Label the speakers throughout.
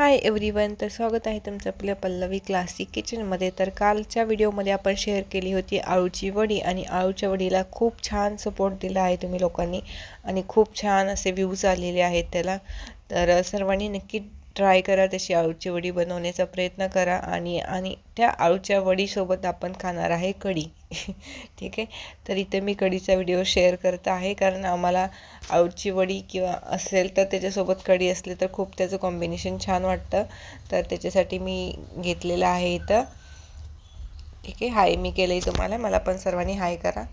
Speaker 1: Hi everyone तर स्वागत आहे तुमचं आपल्या पल्लवी क्लासिक किचनमध्ये तर कालच्या व्हिडिओमध्ये आपण शेअर केली होती आळूची वडी आणि आळूच्या वडीला खूप छान सपोर्ट दिला आहे तुम्ही लोकांनी आणि खूप छान असे व्ह्यूज आलेले आहेत त्याला. तर सर्वांनी नक्की ट्राय करा तशी आळूची वडी बनवण्याचा प्रयत्न करा आणि आणि त्या आळूच्या वडीसोबत आपण खाणार आहे कढी. ठीक आहे? तर इथे मी कढीचा व्हिडिओ शेअर करत आहे कारण आम्हाला आळूची वडी किंवा असेल तर त्याच्यासोबत कढी असली तर खूप त्याचं कॉम्बिनेशन छान वाटतं. तर त्याच्यासाठी मी घेतलेलं आहे इथं. ठीक आहे? हाय मी केलं आहे तुम्हाला. मला पण सर्वांनी हाय करा.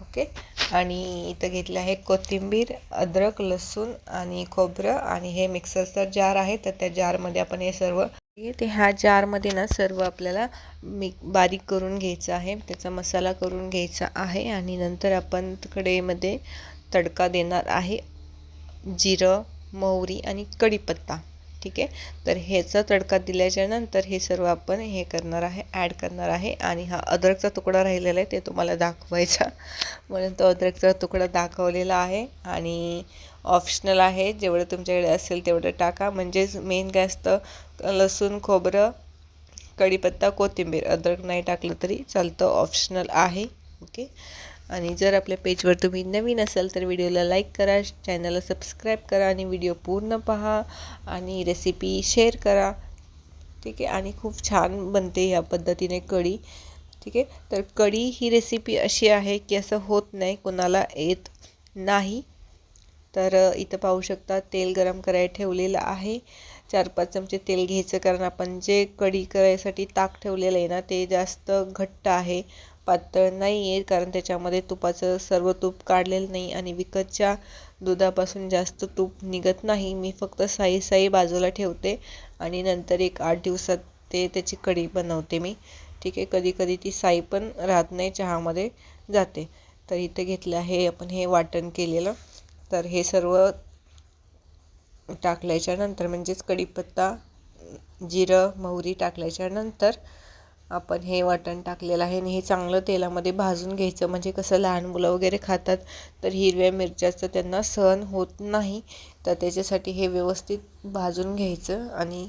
Speaker 1: ओके? आणि इथं घेतलं आहे कोथिंबीर अद्रक लसूण आणि खोबरं आणि हे मिक्सरचा जार आहे. तर त्या जारमध्ये आपण हे सर्व ते ह्या जारमध्ये ना सर्व आपल्याला मी बारीक करून घ्यायचं आहे. त्याचा मसाला करून घ्यायचा आहे आणि नंतर आपण कडेमध्ये तडका देणार आहे जिरं मोहरी आणि कढीपत्ता. ठीक आहे? तर ह्याचा तडका दिल्याच्यानंतर हे सर्व आपण हे करणार आहे ॲड करणार आहे. आणि हा अद्रकचा तुकडा राहिलेला आहे ते तुम्हाला दाखवायचा. म्हणून तो अद्रकचा तुकडा दाखवलेला आहे. आणि ऑप्शनल आहे जेवढं तुमच्याकडे असेल तेवढं टाका. म्हणजेच मेन काय असतं लसूण खोबरं कढीपत्ता कोथिंबीर. अद्रक नाही टाकलं तरी चालतं ऑप्शनल आहे. ओके आणि जर आपल्या पेजवर तुम्ही नवीन असाल तर व्हिडिओला लाईक करा चॅनलला सबस्क्राईब करा आणि व्हिडिओ पूर्ण पहा आणि रेसिपी शेअर करा. ठीक आहे? आणि खूप छान बनते ह्या पद्धतीने कढी. ठीक आहे? तर कढी ही रेसिपी अशी आहे की असं होत नाही कोणाला येत नाही. तर इथं पाहू शकता तेल गरम करायला ठेवलेलं आहे. चार पाच चमचे तेल घ्यायचं कारण आपण जे कढी करायसाठी ताक ठेवलेलं आहे ना ते जास्त घट्ट आहे. पातळ नाही आहे कारण त्याच्यामध्ये तुपाचं सर्व तूप काढलेलं नाही आणि विकतच्या दुधापासून जास्त तूप निघत नाही. मी फक्त साई साई बाजूला ठेवते आणि नंतर एक आठ दिवसात ते त्याची कढी बनवते मी. ठीक आहे कधी कधी ती साई पण राहत नाही चहामध्ये जाते. तर इथे घेतलं आहे आपण हे वाटण केलेलं. तर हे सर्व टाकल्याच्या नंतर म्हणजेच कढीपत्ता जिरं मोहरी टाकल्याच्या नंतर आपण हे वाटण टाकलेलं आहे आणि हे चांगलं तेलामध्ये भाजून घ्यायचं. म्हणजे कसं लहान मुलं वगैरे खातात तर हिरव्या मिरच्याचं त्यांना सहन होत नाही. तर त्याच्यासाठी हे व्यवस्थित भाजून घ्यायचं आणि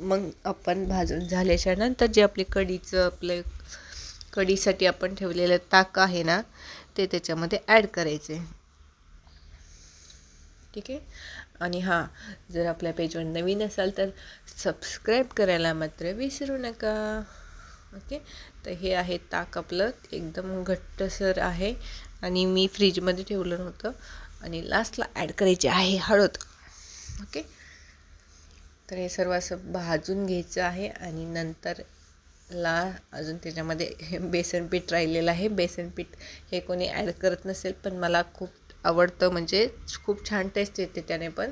Speaker 1: मग आपण भाजून झाल्याच्यानंतर जे आपले कढीचं आपलं कढीसाठी आपण ठेवलेलं ताक आहे ना ते त्याच्यामध्ये ॲड करायचे. ठीक आहे? आणि हां जर आपल्या पेजवर नवीन असाल तर सबस्क्राईब करायला मात्र विसरू नका. ओके? तर हे आहे ताक आपलं एकदम घट्टसर आहे. आणि मी फ्रीजमध्ये ठेवलं नव्हतं. आणि लास्टला ॲड करायची आहे हळद. ओके? तर हे सर्व असं भाजून घ्यायचं आहे. आणि नंतर ला अजून त्याच्यामध्ये हे बेसन पीठ राहिलेलं आहे. बेसन पीठ हे कोणी ॲड करत नसेल पण मला खूप आवडतं. म्हणजे खूप छान टेस्ट येते त्याने पण.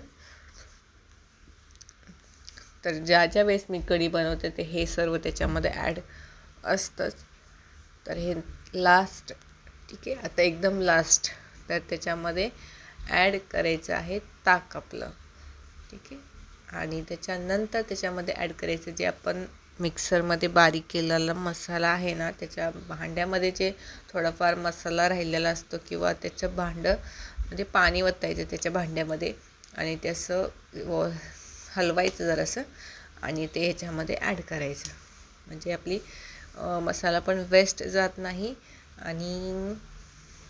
Speaker 1: तर ज्या ज्या वेळेस मी कढी बनवते ते हे सर्व त्याच्यामध्ये ॲड असतंच. तर हे लास्ट ठीक आहे? आता एकदम लास्ट तर त्याच्यामध्ये ॲड करायचं आहे ताक आपलं. ठीक आहे? आणि त्याच्यानंतर त्याच्यामध्ये ॲड करायचं जे आपण मिक्सरमध्ये बारीक केलेला मसाला आहे ना त्याच्या भांड्यामध्ये जे थोडाफार मसाला राहिलेला असतो किंवा त्याचं भांडं म्हणजे पाणी वतायचं त्याच्या भांड्यामध्ये आणि ते असं व हलवायचं जरासं आणि ते ह्याच्यामध्ये ॲड करायचं. म्हणजे आपली मसाला पण वेस्ट जात नाही आणि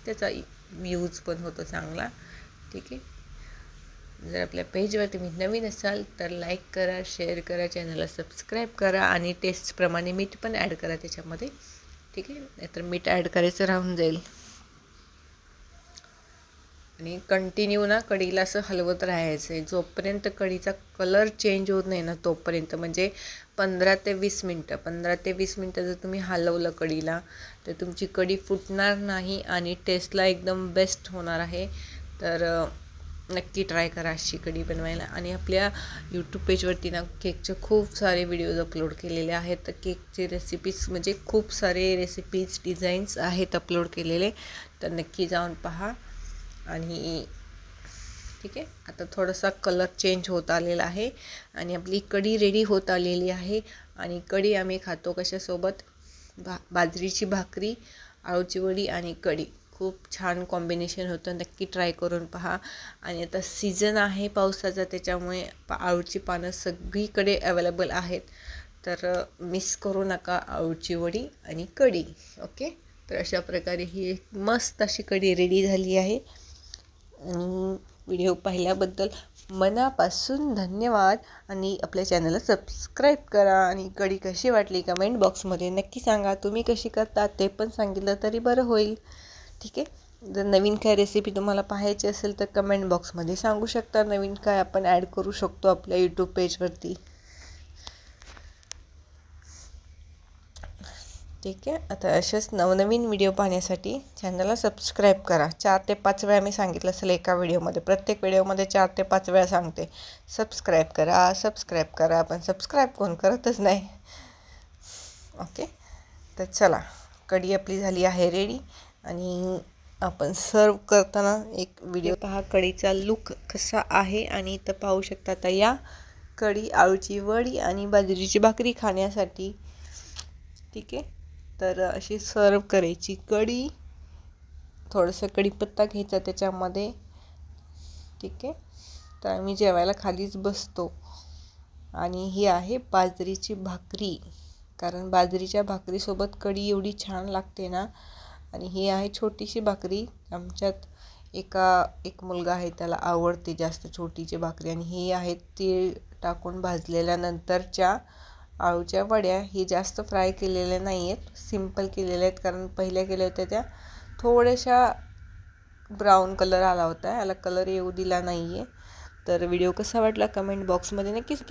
Speaker 1: त्याचा यूज पण होतो चांगला. ठीक आहे? जर आपल्या पेजवर तुम्ही नवीन असाल तर लाईक करा शेअर करा चॅनलला सबस्क्राईब करा आणि टेस्टप्रमाणे मीठ पण ॲड करा त्याच्यामध्ये. ठीक आहे? नाहीतर मीठ ॲड करायचं राहून जाईल. आणि कंटिन्यू ना कढीला असं हलवत राहायचं. आहे जोपर्यंत कढीचा कलर चेंज होत नाही ना तोपर्यंत. म्हणजे पंधरा ते वीस मिनटं. पंधरा ते वीस मिनटं जर तुम्ही हलवलं कढीला तर तुमची कढी फुटणार नाही आणि टेस्टला एकदम बेस्ट होणार आहे. तर नक्की ट्राय करा अशी कढी बनवायला. आणि आपल्या यूट्यूब पेजवरती ना केकचे खूप सारे व्हिडिओज अपलोड केलेले आहेत. तर केकचे रेसिपीज म्हणजे खूप सारे रेसिपीज डिझाईन्स आहेत अपलोड केलेले. तर नक्की जाऊन पहा. आणि ठीक आहे. आता थोडासा कलर चेंज होत आलेला आहे. आणि आपली कढी रेडी होत आलेली आहे. आणि कढी आम्ही खातो कशासोबत? भा बाजरीची भाकरी आळूची वडी आणि कढी. खूप छान कॉम्बिनेशन होतं. नक्की ट्राय करून पहा. आणि आता सीझन आहे पावसाचा त्याच्यामुळे पा आळूची पानं सगळीकडे अवेलेबल आहेत. तर मिस करू नका आळूची वडी आणि कढी. ओके तर अशा प्रकारे ही एक मस्त अशी कढी रेडी झाली आहे. आणि व्हिडिओ पाहिल्याबद्दल मनापासून धन्यवाद. आणि आपल्या चॅनलला सबस्क्राईब करा. आणि कडी कशी वाटली कमेंट बॉक्समध्ये नक्की सांगा. तुम्ही कशी करता ते पण सांगितलं तरी बरं होईल. ठीक आहे? जर नवीन काय रेसिपी तुम्हाला पाहायची असेल तर कमेंट बॉक्समध्ये सांगू शकता. नवीन काय आपण ॲड करू शकतो आपल्या यूट्यूब पेजवरती ठीक आहे. आता असेच नवनवीन व्हिडिओ पाहण्यासाठी चॅनलला सबस्क्राईब करा. चार ते पाच वेळा मी सांगितलं असेल एका व्हिडिओमध्ये. प्रत्येक व्हिडिओमध्ये चार ते पाच वेळा सांगते. सबस्क्राईब करा सबस्क्राईब करा पण सबस्क्राईब कोण करतच नाही. ओके? तर चला कढी आपली झाली आहे रेडी आणि आपण सर्व करताना एक व्हिडिओ पहा. कढीचा लुक कसा आहे आणि इथं पाहू शकता आता या कढी आळूची वडी आणि बाजरीची भाकरी खाण्यासाठी. ठीक आहे? तर अशी सर्व करायची कढी थोडंसं कढीपत्ता घ्यायचा त्याच्यामध्ये. ठीक आहे? तर आम्ही जेवायला खालीच बसतो. आणि ही आहे बाजरीची भाकरी. कारण बाजरीच्या भाकरीसोबत कढी एवढी छान लागते ना. आणि ही आहे छोटीशी भाकरी. आमच्यात एका एक मुलगा आहे त्याला आवडते जास्त छोटीची भाकरी. आणि ही आहे तीळ टाकून भाजलेल्यानंतरच्या आळूच्या वड्या ही जास्त फ्राय केलेल्या नाही आहेत सिंपल केलेल्या आहेत. कारण पहिल्या केल्या होत्या त्या. थोड्याशा ब्राऊन कलर आला होता. याला कलर येऊ दिला नाही आहे तर व्हिडिओ कसा वाटला कमेंट बॉक्समध्ये नक्कीच